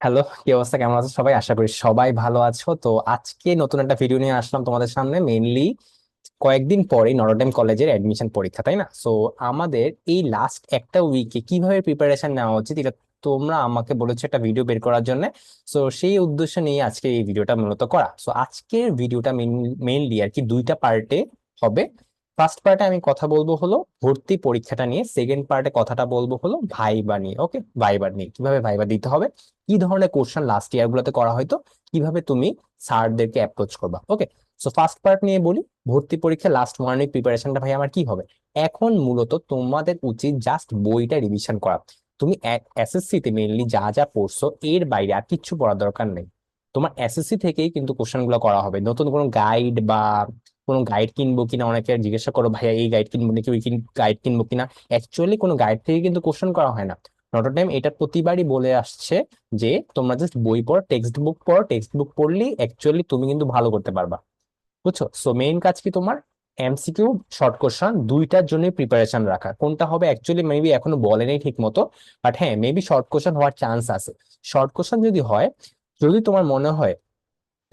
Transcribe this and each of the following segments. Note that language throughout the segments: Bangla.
হ্যালো, কি অবস্থা? কেমন আছো সবাই? আশা করি সবাই ভালো আছো। তো আজকে নতুন একটা ভিডিও নিয়ে আসলাম তোমাদের সামনে। মেইনলি কয়েকদিন পরে নটরডেম কলেজের অ্যাডমিশন পরীক্ষা, তাই না? সো আমাদের এই লাস্ট একটা উইকে কীভাবে প্রিপারেশন নেওয়া উচিত, এটা তোমরা আমাকে বলেছ একটা ভিডিও বের করার জন্য। সো সেই উদ্দেশ্য নিয়ে আজকে এই ভিডিওটা মূলত করা। সো আজকের ভিডিওটা মেইনলি আর কি দুইটা পার্টে হবে। ফার্স্ট পার্টে আমি কথা বলব হলো ভর্তি পরীক্ষাটা নিয়ে। সেকেন্ড পার্টে কথাটা বলব হলো ভাইবা নিয়ে ওকে ভাইবা নিয়ে। কীভাবে ভাইবা দিতে হবে? কি ধরনের কোশ্চেন লাস্ট ইয়ার গুলোতে করা হয়তো? কীভাবে তুমি স্যারদেরকে অ্যাপ্রোচ করবা? ওকে সো ফার্স্ট পার্ট নিয়ে বলি, ভর্তি পরীক্ষা লাস্ট ওয়ান উইক প্রিপারেশনটা ভাই আমার কি হবে? এখন মূলত তোমাদের উচিত জাস্ট বইটা রিভিশন করা। তুমি এসএসসি তে মেইনলি যা যা পড়ছো, এর বাইরে আর কিচ্ছু পড়ার দরকার নেই। তোমার এসএসসি থেকেই কিন্তু কোশ্চেনগুলো করা হবে। নতুন কোনো গাইড বা কোনো গাইড কিনবো কিনা, অনেকে জিজ্ঞাসা করো, ভাইয়া, এই গাইড কিনবো নাকি? ওই গাইড কিনবো কিনা? অ্যাকচুয়ালি কোনো গাইড থেকে কিন্তু কোশ্চেন করা হয় না। নটরডেম এটা প্রতিবারই বলে আসছে যে তোমরা জাস্ট বই পড়ো টেক্সট বুক পড়ো টেক্সট বুক পড়লেই অ্যাকচুয়ালি তুমি কিন্তু ভালো করতে পারবা। বুঝছ? সো মেইন কাজ কি তোমার? এমসিকিউ শর্ট কোশ্চেন দুইটার জন্যই প্রিপারেশন রাখা। কোনটা হবে অ্যাকচুয়ালি মেবি এখনও বলেনি ঠিক মতো বাট হ্যাঁ মেবি শর্ট কোশ্চেন হওয়ার চান্স আছে। শর্ট কোশ্চেন যদি হয়, যদি তোমার মনে হয়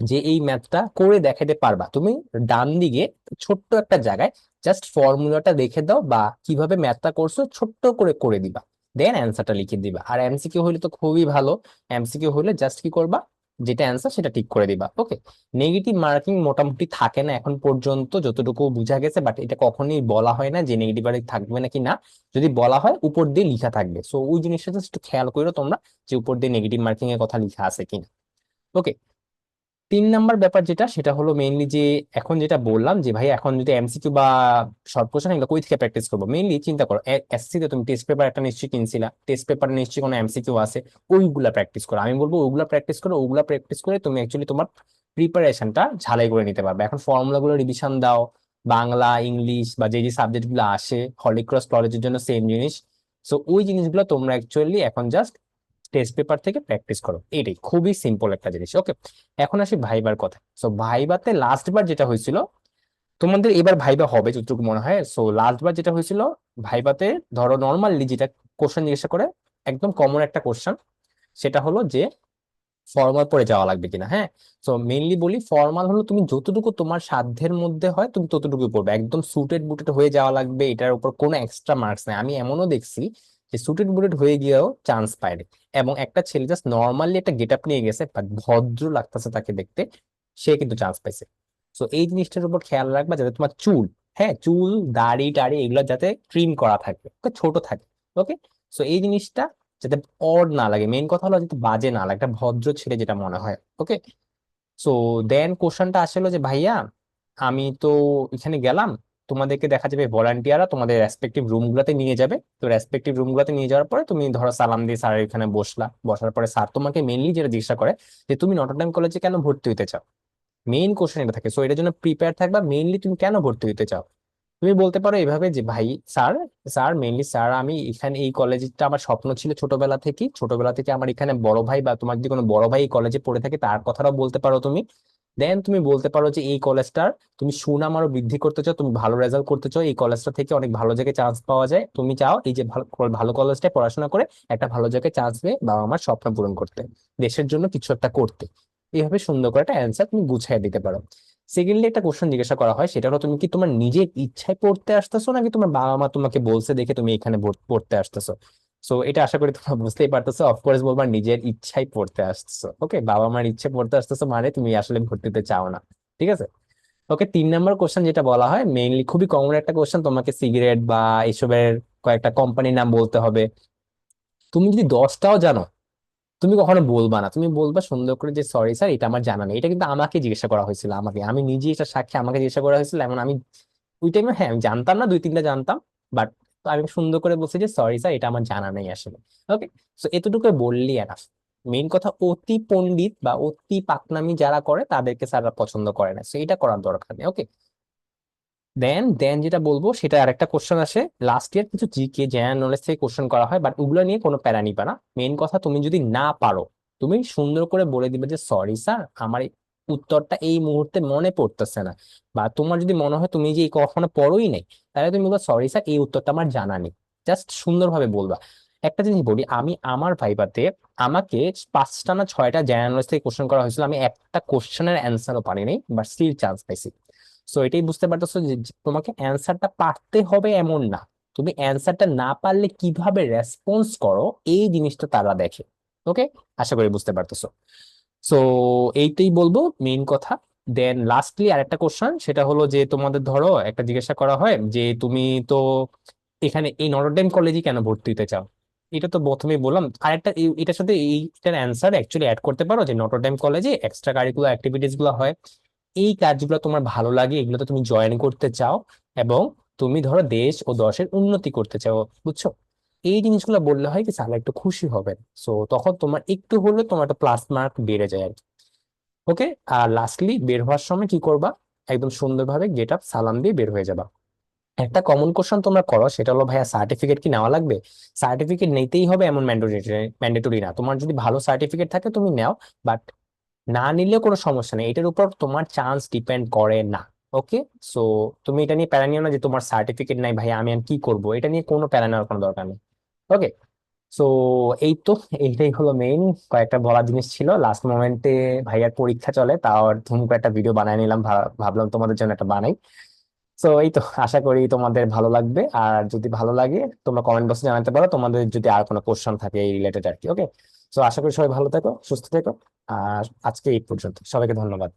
যে এই ম্যাথটা করে দেখাতে পারবা, তুমি ডান দিকে ছোট্ট একটা জায়গায় জাস্ট ফর্মুলাটা দেখে দাও বা কীভাবে ম্যাথটা করছ, ছোট্ট করে করে দিবা। দেন অ্যান্সারটা লিখে দিবা। আর এমসিকিউ হইলে তো খুবই ভালো। এমসিকিউ হইলে জাস্ট কি করবা? যেটা অ্যান্সার সেটা ঠিক করে দিবা। ওকে? নেগেটিভ মার্কিং মোটামুটি থাকে না এখন পর্যন্ত, যতটুকু বোঝা গেছে, বাট এটা কখনোই বলা হয় না যে নেগেটিভ মার্কিং থাকবে নাকি না। যদি বলা হয়, উপর দিয়ে লিখা থাকবে। সো ওই জিনিসটা জাস্ট খেয়াল করো তোমরা যে উপর দিয়ে নেগেটিভ মার্কিং এর কথা লিখা আছে কিনা। ওকে? তিন নাম্বার ব্যাপার যেটা, সেটা হলো মেইনলি যে এখন যেটা বললাম যে ভাই, এখন যদি এমসিকিউ বা শর্ট কোশ্চেন এগুলো কই থেকে প্র্যাকটিস করব? মেইনলি চিন্তা করো এসসি তে তুমি টেস্ট পেপার একটা নিশ্চয়ই কিনছিলা। টেস্ট পেপার নিশ্চয়ই কোনো এমসিকিউ আছে, ওইগুলা প্র্যাকটিস করো। আমি বলব ওইগুলা প্র্যাকটিস করো ওগুলা প্র্যাকটিস করে তুমি অ্যাকচুয়ালি তোমার প্রিপারেশনটা ঝালাই করে নিতে পারবে। এখন ফর্মুলা গুলো রিভিশন দাও, বাংলা, ইংলিশ বা যে যে সাবজেক্টগুলো আসে হলিক্রস কলেজের জন্য সেম জিনিস। সো ওই জিনিসগুলো তোমরা অ্যাকচুয়ালি এখন জাস্ট টেস্ট পেপার থেকে প্র্যাকটিস করো। এটাই খুবই সিম্পল একটা জিনিস ওকে এখন আসি ভাইবার কথা। সো ভাইবাতে লাস্ট বার যেটা হয়েছিল, তোমাদের এবার ভাইবা হবে যতটুকু মনে হয়। সো লাস্ট বার যেটা হয়েছিল, ভাইবাতে ধরো নর্মালি যেটা কোশ্চেন জিজ্ঞাসা করে, একদম কমন একটা কোশ্চেন সেটা হলো যে ফর্মাল পরে যাওয়া লাগবে কিনা হ্যাঁ? সো মেইনলি বলি ফর্মাল হলো তুমি যতটুকু তোমার সাধ্যের মধ্যে হয়, তুমি ততটুকু পড়বে। একদম সুটেড বুটেড হয়ে যাওয়া লাগবে, এটার উপর কোনো এক্সট্রা মার্কস নেই। আমি এমনও দেখছি যে সুটেড বুটেড হয়ে গিয়েও চান্স পায়নি এবং একটা ছেলে জাস্ট নর্মালি একটা গেট আপ নিয়ে গেছে বাট ভদ্র লাগতেছে তাকে দেখতে, সে কিন্তু চান্স পাইছে। সো এই জিনিসটার উপর খেয়াল রাখবা যাতে তোমার চুল হ্যাঁ চুল, দাড়ি, টাড়ি এগুলো যাতে ট্রিম করা থাকে ছোট থাকে ওকে সো এই জিনিসটা যাতে অড না লাগে। মেইন কথা হলো যাতে বাজে না লাগে, একটা ভদ্র ছেলে যেটা মনে হয় ওকে সো দেন কোশ্চেনটা আসলো যে, ভাইয়া, আমি তো এখানে গেলাম তোমাদেরকে দেখা যাবে ভলান্টিয়াররা তোমাদের রেসপেক্টিভ রুম গুলাতে নিয়ে যাবে। তো রেসপেক্টিভ রুম গুলাতে নিয়ে যাওয়ার পরে তুমি ধরো সালাম দিয়ে স্যারের এখানে বসলা। বসার পরে স্যার তোমাকে মেনলি যেটা জিজ্ঞাসা করে যে, তুমি নটরডেম কলেজে কেন ভর্তি হতে চাও? মেইন কোশ্চেন এটা থাকে। সো এটার জন্য প্রিপেয়ার থাকবা। মেইনলি তুমি কেন ভর্তি হতে চাও? তুমি বলতে পারো এভাবে যে, ভাই স্যার স্যার মেইনলি স্যার আমি এখানে এই কলেজটা আমার স্বপ্ন ছিল ছোটবেলা থেকে ছোটবেলা থেকে আমার এখানে বড় ভাই বা তোমার যদি কোনো বড় ভাই এই কলেজে পড়ে থাকে, তার কথাটাও বলতে পারো তুমি। দেন তুমি বলতে পারো যে এই কলেজটার তুমি সুনাম আরও বৃদ্ধি করতে চাও, তুমি ভালো রেজাল্ট করতে চাও, এই কলেজটা থেকে অনেক ভালো জায়গায় চান্স পাওয়া যায়। তুমি চাও এই যে ভালো কলেজটায় পড়াশোনা করে একটা ভালো জায়গায় চান্স পেয়ে বাবা আমার স্বপ্ন পূরণ করতে। দেশের জন্য কিছু একটা করতে। এইভাবে সুন্দর করে একটা অ্যান্সার তুমি গুছিয়ে দিতে পারো। সেকেন্ডলি একটা কোশ্চেন জিজ্ঞাসা করা হয়, সেটা হলো, তুমি কি তোমার নিজের ইচ্ছায় পড়তে আসতেছো, নাকি তোমার বাবা মা তোমাকে বলছে, দেখে তুমি এখানে পড়তে আসতেছো? সো এটা আশা করি তোমরা বুঝতেই পারতেছো। অফকোর্স বলবা নিজের ইচ্ছাই পড়তে আসতেছো। ওকে বাবা মার ইচ্ছে পড়তে আসতেছো মানে তুমি আসলে ভর্তিতে চাও না। ঠিক আছে? ওকে তিন নম্বর কোশ্চেন যেটা বলা হয় মেইনলি খুবই কমন একটা কোশ্চেন তোমাকে সিগারেট বা এসবের কয়েকটা কোম্পানির নাম বলতে হবে। তুমি যদি দশটাও জানো, তুমি কখনো বলবা না। তুমি বলবা সুন্দর করে যে সরি স্যার এটা আমার জানা নেই। এটা কিন্তু আমাকে জিজ্ঞাসা করা হয়েছিল, আমাকে। আমি নিজে এটা সাক্ষী, আমাকে জিজ্ঞাসা করা হয়েছিল, এমন আমি ওই টাইমে হ্যাঁ আমি জানতাম না দুই তিনটা জানতাম বাট আমি সুন্দর করে বলছি যে সরি স্যার এটা আমার জানা নেই আসলে। ওকে সো এতটুকু বললি এনাফ মেইন কথা অতি পণ্ডিত বা অতি পাকনামি যারা করে, তাদেরকে স্যাররা পছন্দ করে না। সো এটা করার দরকার নেই ওকে দেন দেন যেটা বলব সেটা আরেকটা কোশ্চেন আসে। লাস্ট ইয়ার কিছু জিকে জেনারেল নলেজ থেকে কোশ্চেন করা হয় বাট ওগুলো নিয়ে কোনো প্যারা নিবা না। মেইন কথা, তুমি যদি না পারো, তুমি সুন্দর করে বলে দিবে যে সরি স্যার আমার উত্তরটা এই মুহূর্তে মনে পড়তেছে না। বা তোমার যদি মনে হয় তুমি যে কখনো পড়োই নাই, তাহলে তুমি বলবা, সরি স্যার, এই উত্তরটা আমার জানা নেই। জাস্ট সুন্দরভাবে বলবা। একটা জিনিস বলি, আমি আমার ভাইবাতে আমাকে পাঁচটা না ছয়টা জেনারেল থেকে কোশ্চেন করা হয়েছিল। আমি একটা কোশ্চেনের অ্যান্সারও পারি নাই বাট স্টিল চান্স পাইছি। সো এটাই বুঝতে পারতেছো যে তোমাকে অ্যান্সারটা পারতে হবে এমন না। তুমি অ্যান্সারটা না পারলে কীভাবে রেসপন্স করো, এই জিনিসটা তারা দেখে। ওকে আশা করি বুঝতে পারতেছো। সো এইটাই বলব মেইন কথা। দেন লাস্টলি আরেকটা কোশ্চেন সেটা হলো যে তোমাদের ধরো একটা জিজ্ঞাসা করা হয় যে তুমি তো এখানে এই নটরডেম কলেজে কেন ভর্তি হতে চাও? এটা তো প্রথমেই বললাম। আরেকটা এই- এটার সাথে এইটার অ্যান্সার অ্যাকচুয়ালি অ্যাড করতে পারো যে নটরডেম কলেজে এক্সট্রা কারিকুলার অ্যাক্টিভিটিসগুলো হয়। এই কাজগুলো তোমার ভালো লাগে, এগুলোতে তুমি জয়েন করতে চাও এবং তুমি ধরো দেশ ও দশের উন্নতি করতে চাও, বুঝছ? এই জিনিসগুলো বললে হয় কি স্যার একটু খুশি হবেন। সো তখন তোমার একটু হলে তোমার একটা প্লাস মার্ক বেড়ে যায় আর কি ওকে আর লাস্টলি বের হওয়ার সময় কি করবা? একদম সুন্দরভাবে গেট আপ সালাম দিয়ে বের হয়ে যাবা। একটা কমন কোশ্চেন তোমরা করো, সেটা হলো, ভাইয়া সার্টিফিকেট কি নেওয়া লাগবে? সার্টিফিকেট নিতেই হবে এমন ম্যান্ডেটরি ম্যান্ডেটরি না। তোমার যদি ভালো সার্টিফিকেট থাকে, তুমি নাও। বাট না নিলেও কোনো সমস্যা নেই। এটার উপর তোমার চান্স ডিপেন্ড করে না। ওকে সো তুমি এটা নিয়ে প্যারা নিও না যে তোমার সার্টিফিকেট নাই ভাই আমি আর কি করব? এটা নিয়ে কোনো প্যারা নেওয়ার কোনো দরকার নেই। ওকে সো এই তো এইটাই হলো মেইন কয়েকটা বলার জিনিস ছিল। লাস্ট মোমেন্টে ভাইয়ার পরীক্ষা চলে, তাও ধুম করে একটা ভিডিও বানায় নিলাম ভাবলাম তোমাদের জন্য একটা বানাই। সো এই তো আশা করি তোমাদের ভালো লাগবে। আর যদি ভালো লাগে, তোমরা কমেন্ট বক্সে জানাতে পারো। তোমাদের যদি আর কোনো কোশ্চেন থাকে এই রিলেটেড আর কি ওকে সো আশা করি সবাই ভালো থেকো, সুস্থ থেকো। আর আজকে এই পর্যন্ত। সবাইকে ধন্যবাদ।